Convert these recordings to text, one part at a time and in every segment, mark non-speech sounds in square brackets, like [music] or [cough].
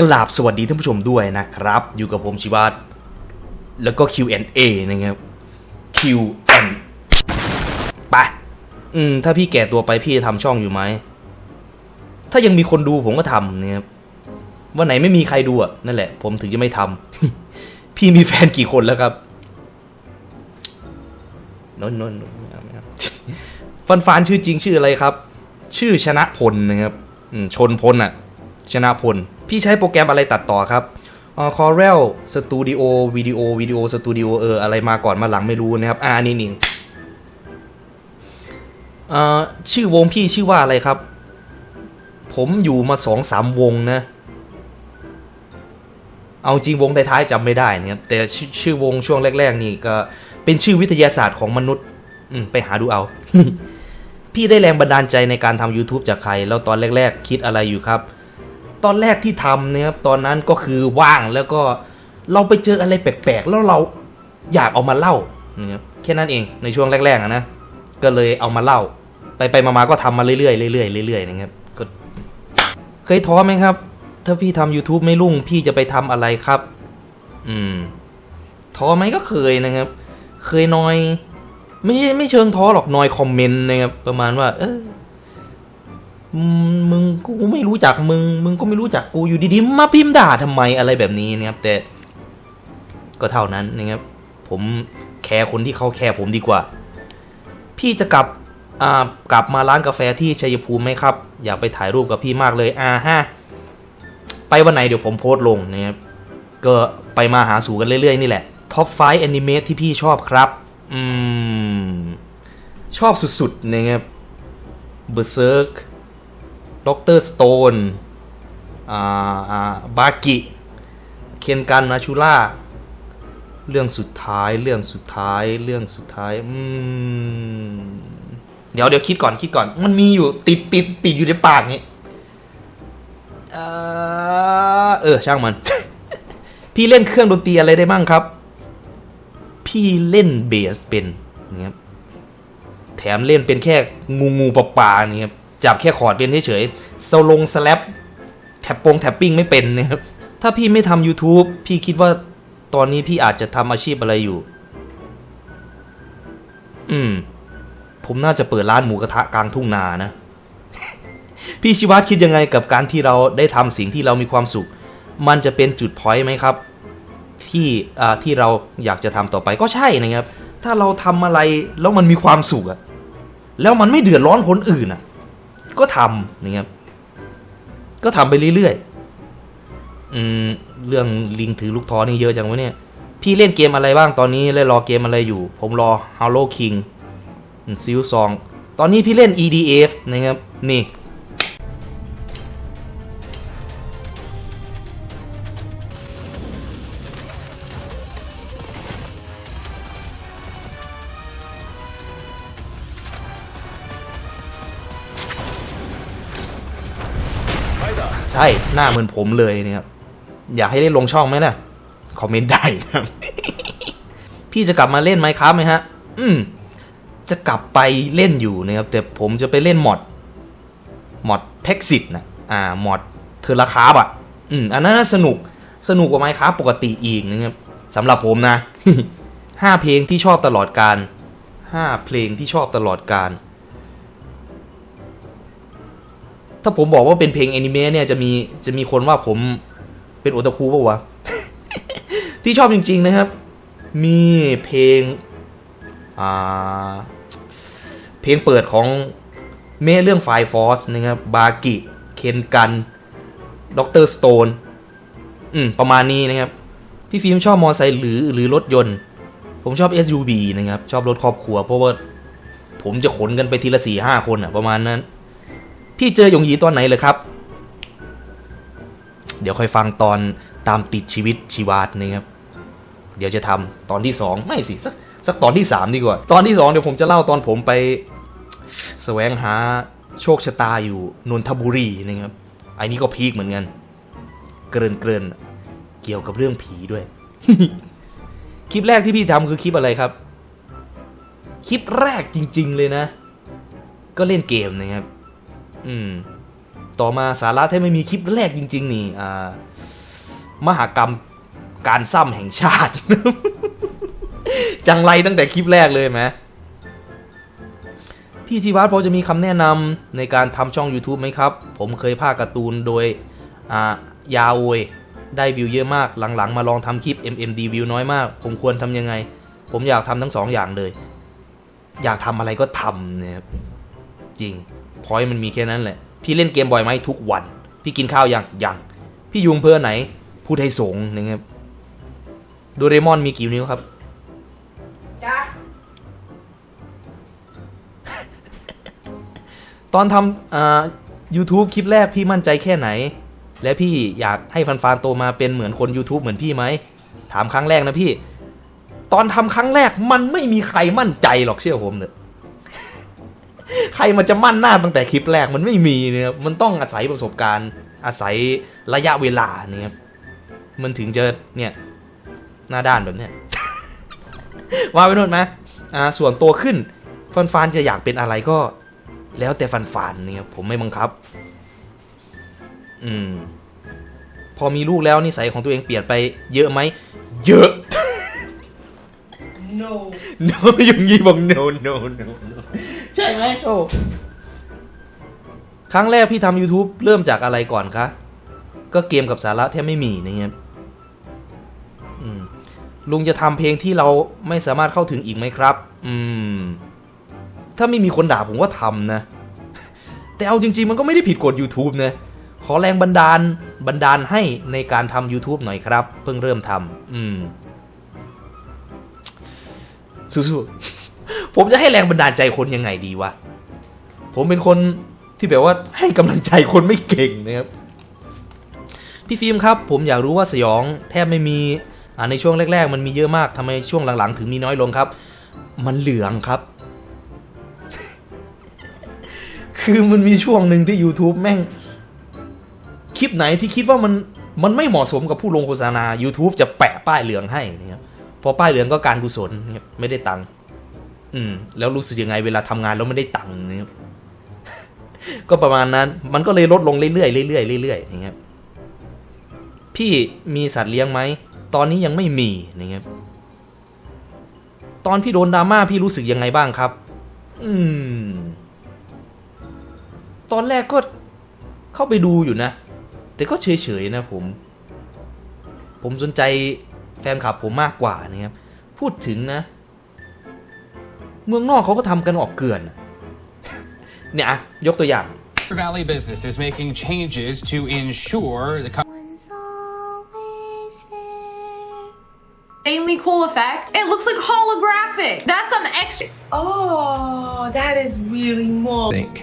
กราบสวัสดีท่านผู้ชมด้วยนะครับ อยู่กับผมชิวัตแล้วก็ Q&A นะครับ Q&A ไปอืม ถ้าพี่แก่ตัวไปพี่จะทำช่องอยู่ไหม ถ้ายังมีคนดูผมก็ทำนะครับวันไหนไม่มีใครดูอะ นั่นแหละ ผมถึงจะไม่ทำ พี่มีแฟนกี่คนแล้วครับนนนนฟันฟานชื่อจริงชื่ออะไรครับ ชื่อชนะพลนะครับชนพลอะ ชนะพล พี่ใช้โปรแกรมอะไรตัดต่อครับอ่า Corel Studio Video Video Studio เออ อะไรมาก่อนมาหลังไม่รู้นะครับ อ่า นี่นี่อ่าชื่อวงพี่ชื่อว่าอะไรครับ ผมอยู่มาสองสามวงนะ เอาจริงวงท้ายๆจำไม่ได้นะครับ แต่ชอชื่อวงช่วงแรก ๆ นี่ก็เป็นชื่อวิทยาศาสตร์ของมนุษย์อืมไปหาดูเอา พี่ได้แรงบันดาลใจในการทำ YouTube จากใคร แล้วตอนแรก ๆ คิดอะไรอยู่ครับ ตอนแรกที่ทำเนี่ยครับตอนนั้นก็คือว่างแล้วก็เราไปเจออะไรแปลกๆ แล้วเราอยากเอามาเล่านะครับแค่นั้นเองในช่วงแรกๆนะก็เลยเอามาเล่า ไปไปๆมาๆก็ทำมาเรื่อยๆเรื่อยๆเรื่อยๆนะครับก็เคยท้อไหมครับ ถ้าพี่ทำ YouTube ไม่รุ่งพี่จะไปทำอะไรครับ อืมท้อไหมก็เคยนะครับ เคยนอย ไม่ใช่ไม่เชิงท้อหรอกนอยคอมเมนต์นะครับประมาณว่า เออ มึงกูไม่รู้จักมึง มึงก็ไม่รู้จักกูอยู่ดีๆมาพิมพ์ด่าทำไมอะไรแบบนี้นะครับ แต่ก็เท่านั้นนะครับ ผมแคร์คนที่เขาแคร์ผมดีกว่า พี่จะกลับอ่ากลับมาร้านกาแฟที่ชัยภูมิไหมครับ อยากไปถ่ายรูปกับพี่มากเลยอ่าฮะไปวันไหนเดี๋ยวผมโพสต์ลงนะครับก็ไปมาหาสู่กันเรื่อยๆนี่แหละท็อปไฟแอนิเมที่พี่ชอบครับ อืม ชอบสุดๆนะครับเบอร์เซิร์ก ด็อกเตอร์สโตนอ่าอ่าบากิ เคนกันนาชูล่า เรื่องสุดท้าย เรื่องสุดท้าย เรื่องสุดท้าย อืม เดี๋ยวเดี๋ยวคิดก่อนคิดก่อน มันมีอยู่ติดติดติดอยู่ในปากนี่เออเออช่างมัน พี่เล่นเครื่องดนตรีอะไรได้บ้างครับ พี่เล่นเบสเป็นนะครับแถมเล่นเป็นแค่งูงูปลาปลานี่ครับ จับแค่คอร์ดเป็นเฉยๆสลงสแลปแท็บปงแท็บปิ้งไม่เป็นนะครับถ้าพี่ไม่ทำ YouTube พี่คิดว่าตอนนี้พี่อาจจะทำอาชีพอะไรอยู่ อืม ผมน่าจะเปิดร้านหมูกระทะกลางทุ่งนานะ พี่ชิวัตคิดยังไงกับการที่เราได้ทำสิ่งที่เรามีความสุข มันจะเป็นจุดพอยต์ไหมครับ ที่อ่าที่เราอยากจะทำต่อไปก็ใช่นะครับ ถ้าเราทำอะไรแล้วมันมีความสุขอะแล้วมันไม่เดือดร้อนคนอื่นอะ ก็ทำนะครับก็ทำไปเรื่อยๆอืมเรื่องลิงถือลูกท้อนี่เยอะจังวะเนี่ย พี่เล่นเกมอะไรบ้างตอนนี้และรอเกมอะไรอยู่ ผมรอ Halo King ซิลซอง ตอนนี้พี่เล่น EDF นะครับ นี่ ใช่หน้าเหมือนผมเลยเนี่ยครับอยากให้เล่นลงช่องไหมนะคอมเมนต์ได้นะพี่จะกลับมาเล่นไหมครับไหมฮะ อืมจะกลับไปเล่นอยู่นะครับแต่ผมจะไปเล่นมอดมอดเท็กซิตนะอ่ามอดเทอร์ราคาบอะอืมอันนั้นสนุกสนุกกว่าไมค์ครับปกติอีกนะครับสำหรับผมนะห้าเพลงที่ชอบตลอดการห้าเพลงที่ชอบตลอดการ ถ้าผมบอกว่าเป็นเพลงแอนิเมะเนี่ยจะมีจะมีคนว่าผมเป็นโอตาคุป่าวะ ที่ชอบจริง ๆ นะครับ มีเพลง อ่า เพลงเปิดของเมะเรื่องไฟฟอสนะครับ บากิ เคนกันด็อกเตอร์สโตน อืม ประมาณนี้นะครับ พี่ฟิล์มชอบมอไซค์หรือหรือรถยนต์ ผมชอบ SUV นะครับ ชอบรถครอบครัว เพราะว่าผมจะขนกันไปทีละสี่ห้าคนอะประมาณนั้น พี่เจอหยงหยีตอนไหนเลยครับ เดี๋ยวค่อยฟังตอนตามติดชีวิตชีวาตนะครับ เดี๋ยวจะทำตอนที่สองไม่สิสักสักตอนที่สามดีกว่า ตอนที่สองเดี๋ยวผมจะเล่าตอนผมไปแสวงหาโชคชะตาอยู่นนทบุรีนะครับไอ้นี้ก็พีคเหมือนกัน เกรินเกรินเกี่ยวกับเรื่องผีด้วย คลิปแรกที่พี่ทำคือคลิปอะไรครับ คลิปแรกจริง ๆ เลยนะ ก็เล่นเกมนะครับ อืม ต่อมาสาระที่ไม่มีคลิปแรกจริง ๆ นี่ อ่า มหากรรมการซ้ำแห่งชาติ จังไรตั้งแต่คลิปแรกเลยไหมพี่ชีวัตพอจะมีคำแนะนำในการทำช่อง YouTube ไหมครับ ผมเคยภาคการ์ตูนโดยอ่ายาโอยได้วิวเยอะมากหลังๆ มาลองทำคลิป MMD วิวน้อยมาก ผมควรทำยังไง ผมอยากทำทั้งสองอย่างเลย อยากทำอะไรก็ทำเนี่ยจริง พอยมันมีแค่นั้นแหละ พี่เล่นเกมบ่อยไหมทุกวัน พี่กินข้าวยังยังพี่ยุงเพื่อไหนพูดให้สงนะครับโดเรมอนมีกี่นิ้วครับ จ้ะตอนทำอ่า YouTube คลิปแรกพี่มั่นใจแค่ไหน และพี่อยากให้ฟันฟานๆโตมาเป็นเหมือนคน YouTube เหมือนพี่ไหม ถามครั้งแรกนะพี่ ตอนทำครั้งแรกมันไม่มีใครมั่นใจหรอกเชื่อผมเถอะ ใครมันจะมั่นหน้าตั้งแต่คลิปแรกมันไม่มีเนี่ยครับมันต้องอาศัยประสบการณ์อาศัยระยะเวลาเนี่ยครับมันถึงจะเนี่ยหน้าด้านแบบเนี้ยว่าไปโน่นไหมอ่าส่วนตัวขึ้นฟันฟานๆจะอยากเป็นอะไรก็ แล้วแต่ฟันฟานๆเนี่ยครับผมไม่บังคับ อืม พอมีลูกแล้วนิสัยของตัวเองเปลี่ยนไปเยอะไหม เยอะ no no ยุงยี่บอก no no no no ใช่ไหมโอ้ครั้งแรกพี่ทำ YouTube เริ่มจากอะไรก่อนคะ ก็เกมกับสาระแทบไม่มีนะครับอืมลุงจะทำเพลงที่เราไม่สามารถเข้าถึงอีกไหมครับ อืม ถ้าไม่มีคนด่าผมก็ทำนะ แต่เอาจริง ๆ มันก็ไม่ได้ผิดกฎ YouTube นะ ขอแรงบันดาลบันดาลให้ในการทำ YouTube หน่อยครับ เพิ่งเริ่มทำอืมสู้ๆ ผมจะให้แรงบันดาลใจคนยังไงดีวะ ผมเป็นคนที่แบบว่าให้กำลังใจคนไม่เก่งนะครับ พี่ฟิล์มครับ ผมอยากรู้ว่าสยองแทบไม่มีอ่าในช่วงแรก ๆ มันมีเยอะมากทำไมช่วงหลังๆ ถึงมีน้อยลงครับ มันเหลืองครับ คือมันมีช่วงหนึ่งที่ YouTube แม่ง คลิปไหนที่คิดว่ามันมันไม่เหมาะสมกับผู้ลงโฆษณา YouTube จะแปะป้ายเหลืองให้นะครับพอป้ายเหลืองก็การกุศลนะครับไม่ได้ตังค์ อืม แล้วรู้สึกยังไงเวลาทำงานแล้วไม่ได้ตังค์นะครับก็ประมาณนั้น มันก็เลยลดลงเรื่อยๆเรื่อยๆเรื่อยๆอย่างเงี้ยพี่มีสัตว์เลี้ยงไหม ตอนนี้ยังไม่มีนะครับ ตอนพี่โดนดราม่าพี่รู้สึกยังไงบ้างครับ อืม ตอนแรกก็เข้าไปดูอยู่นะ แต่ก็เฉยๆนะผม ผมสนใจแฟนคลับผมมากกว่านะครับ พูดถึงนะ เมืองนอกเขาก็ทำกันออกเกลื่อน [laughs] เนี่ยอะยกตัวอย่าง Valley Business is making changes to ensure the co- One's always there. Insanely cool effect. It looks like holographic. That's some extra. oh that is really more think.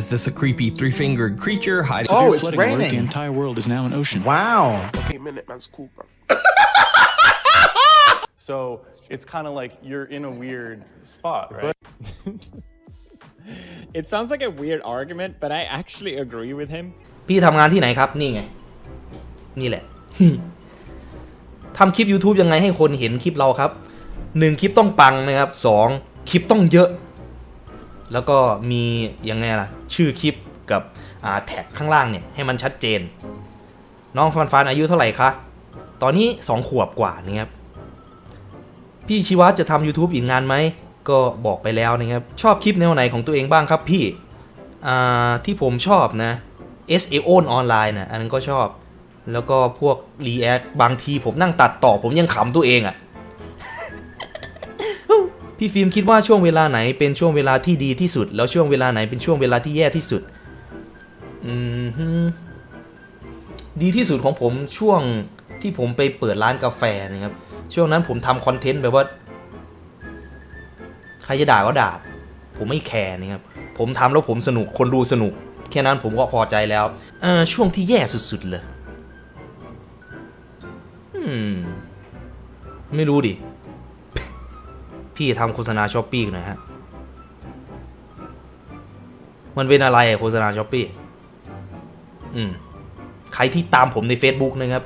Is this a creepy three-fingered creature hiding? Oh, Severe it's flooding alert. raining. The entire world is now an ocean. Wow. Okay, minute, man's cool, bro. So it's kind of like you're in a weird spot, right? It sounds like a weird argument, but I actually agree with him. พี่ทำงานที่ไหนครับ นี่ไง นี่แหละ ทำคลิป YouTube ยังไงให้คนเห็นคลิปเราครับ หนึ่งคลิปต้องปังนะครับสองคลิปต้องเยอะ แล้วก็มียังไงล่ะ ชื่อคลิปกับอ่าแท็กข้างล่างเนี่ย ให้มันชัดเจน น้องฟันฟันอายุเท่าไหร่คะ ตอนนี้2ขวบกว่านี่ครับ พี่ชีวะจะทำ YouTube อีกงานไหม ก็บอกไปแล้วนะครับ ชอบคลิปแนวไหนของตัวเองบ้างครับพี่ อ่า ที่ผมชอบนะ SEO ออนไลน์นะอันนั้นก็ชอบ แล้วก็พวก React บางทีผมนั่งตัดต่อผมยังขำตัวเองอะ่ะ พี่ฟิล์มคิดว่าช่วงเวลาไหนเป็นช่วงเวลาที่ดีที่สุด แล้วช่วงเวลาไหนเป็นช่วงเวลาที่แย่ที่สุด อืมดีที่สุดของผมช่วงที่ผมไปเปิดร้านกาแฟนะครับ ช่วงนั้นผมทำคอนเทนต์แบบว่า ใครจะด่าก็ด่า ผมไม่แคร์นะครับ ผมทำแล้วผมสนุก คนดูสนุก แค่นั้นผมก็พอใจแล้ว เออช่วงที่แย่สุดๆเลย อืม ไม่รู้ดิ พี่ทำโฆษณาช้อปปี้หน่อยฮะ มันเป็นอะไรโฆษณาช้อปปี้ อืม ใครที่ตามผมใน Facebook นะครับ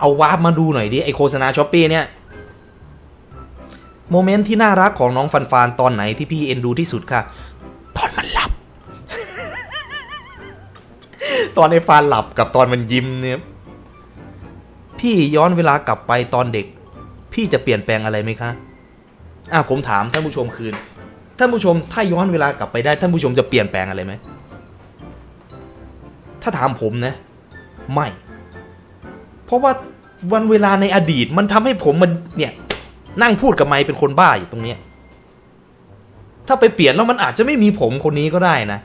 เอาวาร์ปมาดูหน่อยดิไอโฆษณาช้อปปี้เนี่ยโมเมนต์ที่น่ารักของน้องฟันฟานตอนไหนที่พี่เอ็นดูที่สุดค่ะ ตอนมันหลับ ตอนไอ้ฟานหลับกับตอนมันยิ้มเนี่ยพี่ย้อนเวลากลับไปตอนเด็ก พี่จะเปลี่ยนแปลงอะไรไหมคะอะผมถามท่านผู้ชมคืนท่านผู้ชมถ้าย้อนเวลากลับไปได้ท่านผู้ชมจะเปลี่ยนแปลงอะไรไหมถ้าถามผมนะ ไม่ เพราะว่าวันเวลาในอดีตมันทำให้ผมมันเนี่ยนั่งพูดกับไมเป็นคนบ้าอยู่ตรงเนี้ยถ้าไปเปลี่ยนแล้วมันอาจจะไม่มีผมคนนี้ก็ได้นะ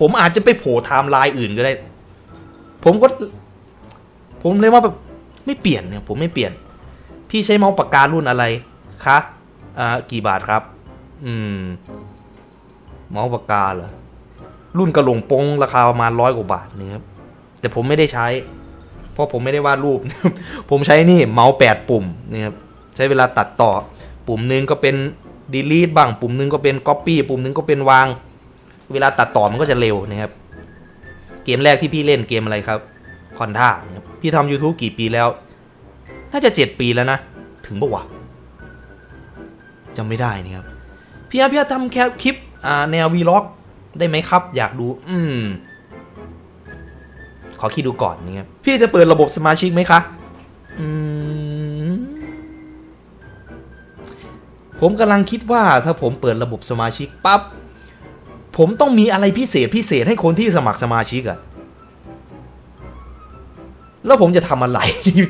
ผมอาจจะไปโผล่ไทม์ไลน์อื่นก็ได้ ผมก็ ผมเลยว่าแบบไม่เปลี่ยนเนี่ยผมไม่เปลี่ยน พี่ใช้เมาส์ปากการุ่นอะไรคะอ่ากี่บาทครับ อืม เมาส์ปากกาเหรอรุ่นกระหลงปงราคาประมาณร้อยกว่าบาทนี่ครับแต่ผมไม่ได้ใช้ เพราะผมไม่ได้วาดรูป ผมใช้นี่เมาส์แปดปุ่มนี่ครับใช้เวลาตัดต่อ ปุ่มหนึงก็เป็น delete บ้าง ปุ่มหนึงก็เป็น copy ปุ่มหนึงก็เป็นวาง เวลาตัดต่อมันก็จะเร็วนะครับ เกมแรกที่พี่เล่นเกมอะไรครับคอนท่าครับพี่ทำ YouTube กี่ปีแล้ว น่าจะ 7 ปีแล้วนะ ถึงปะวะจำไม่ได้นี่ครับ พี่อาพี่อาทำแค่คลิปแนววีล็อกได้ไหมครับ อยากดู อืม ขอคิดดูก่อนนะครับพี่จะเปิดระบบสมาชิกไหมคะอืมผมกำลังคิดว่าถ้าผมเปิดระบบสมาชิกปั๊บผมต้องมีอะไรพิเศษพิเศษให้คนที่สมัครสมาชิกอะแล้วผมจะทำอะไร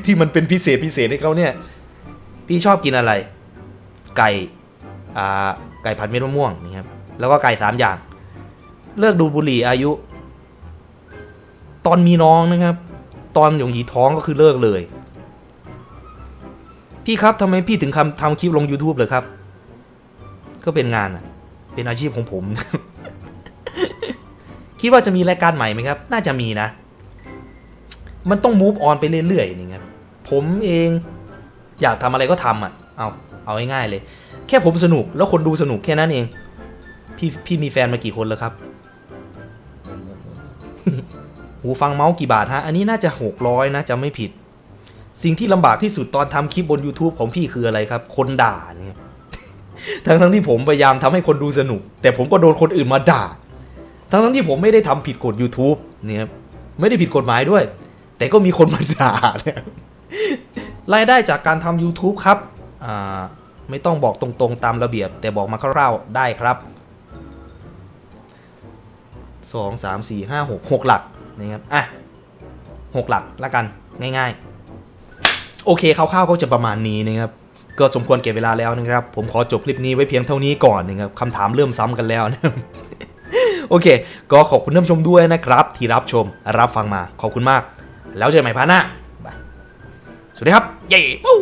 ที่มันเป็นพิเศษพิเศษให้เขาเนี่ย พี่ชอบกินอะไร ไก่อ่าไก่ผัดเม็ดมะม่วงนี่ครับแล้วก็ไก่สามอย่าง เลิกดูบุหรี่อายุ ตอนมีน้องนะครับ ตอนหยงหยีท้องก็คือเลิกเลย พี่ครับทำไมพี่ถึงทำทำคลิปลง YouTube เลยครับ ก็เป็นงานเป็นอาชีพของผม คิดว่าจะมีรายการใหม่ไหมครับ น่าจะมีนะ มันต้อง move on ไปเรื่อยๆนี่ครับผมเองอยากทำอะไรก็ทำอะ เอาเอาง่ายๆเลย แค่ผมสนุกแล้วคนดูสนุกแค่นั้นเอง พี่พี่มีแฟนมากี่คนแล้วครับ หูฟังเมาส์กี่บาทฮะ อันนี้น่าจะ 600 นะจะไม่ผิด สิ่งที่ลำบากที่สุดตอนทำคลิปบน YouTube ของพี่คืออะไรครับ คนด่าเนี่ยทั้งทั้งที่ผมพยายามทำให้คนดูสนุก แต่ผมก็โดนคนอื่นมาด่า ทั้งทั้งที่ผมไม่ได้ทำผิดกฎ YouTube เนี่ยครับไม่ได้ผิดกฎหมายด้วย แต่ก็มีคนมาด่าเนี่ยรายได้จากการทำ YouTube ครับอ่าไม่ต้องบอกตรงๆตามระเบียบ แต่บอกมาคร่าวๆได้ครับสองสามสี่ห้าหกหกหลัก นะครับอะหกหลักละกันง่าย ๆ โอเคคร่าวๆก็จะประมาณนี้นะครับก็สมควรเก็บเวลาแล้วนะครับ ผมขอจบคลิปนี้ไว้เพียงเท่านี้ก่อนนะครับคำถามเริ่มซ้ำกันแล้วนะครับโอเค ก็ขอบคุณท่านผู้ชมด้วยนะครับ ที่รับชมรับฟังมาขอบคุณมาก แล้วเจอกันใหม่พาร์ทหน้าบายสวัสดีครับ เย้ปู้